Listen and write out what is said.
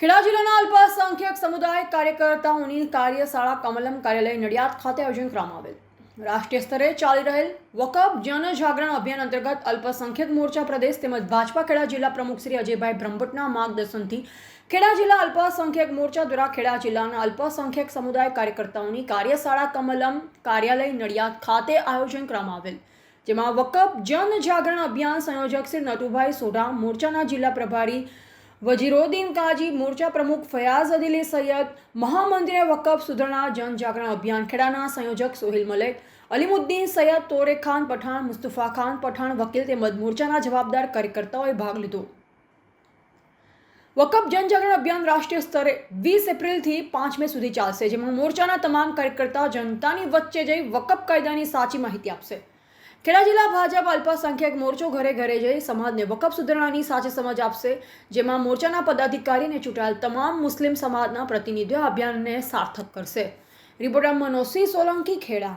ખેડા જિલ્લાના અલ્પસંખ્યક સમુદાય કાર્યકર્તાઓની કાર્યશાળા કમલમ કાર્યાલય નડિયાદ ખાતે આયોજન કરવામાં આવેલ. રાષ્ટ્રીય સ્તરે ચાલી રહેલ વકફ જનજાગરણ અભિયાન અંતર્ગત અલ્પસંખ્યક મોરચા પ્રદેશ તેમજ ભાજપા ખેડા જિલ્લા પ્રમુખ શ્રી અજયભાઈ બ્રહ્મભટ્ટના માર્ગદર્શનથી ખેડા જિલ્લા અલ્પસંખ્યક મોરચા દ્વારા ખેડા જિલ્લાના અલ્પસંખ્યક સમુદાય કાર્યકર્તાઓની કાર્યશાળા કમલમ કાર્યાલય નડિયાદ ખાતે આયોજન કરવામાં આવેલ. જેમાં વકફ જનજાગરણ અભિયાન સંયોજક શ્રી નટુભાઈ સોઢા, મોરચાના જિલ્લા પ્રભારી વજીરોદ્દીન કાજી, મોરચા પ્રમુખ ફયાઝ અદીલી સૈયદ મહામંદિરે વકફ સુધારણા જનજાગરણ અભિયાન ખેડાના સંયોજક સોહિલ મલેક, અલીમુદ્દીન સૈયદ તોરે ખાન પઠાણ, મુસ્તફા ખાન પઠાણ વકીલ તેમજ મોરચાના જવાબદાર કાર્યકર્તાઓએ ભાગ લીધો. વકફ જનજાગરણ અભિયાન રાષ્ટ્રીય સ્તરે વીસ એપ્રિલથી પાંચ મે સુધી ચાલશે, જેમાં મોરચાના તમામ કાર્યકર્તા જનતાની વચ્ચે જઈ વકફ કાયદાની સાચી માહિતી આપશે. ખેડા જિલ્લા ભાજપ અલ્પસંખ્યક મોરચો ઘરે ઘરે જઈ સમાજને વકફ સુધારણાની સાચી સમજ આપશે, જેમાં મોરચાના પદાધિકારીને ચૂંટાયેલ તમામ મુસ્લિમ સમાજના પ્રતિનિધિઓ અભિયાનને સાર્થક કરશે. રિપોર્ટર મનોજસિંહ સોલંકી, ખેડા.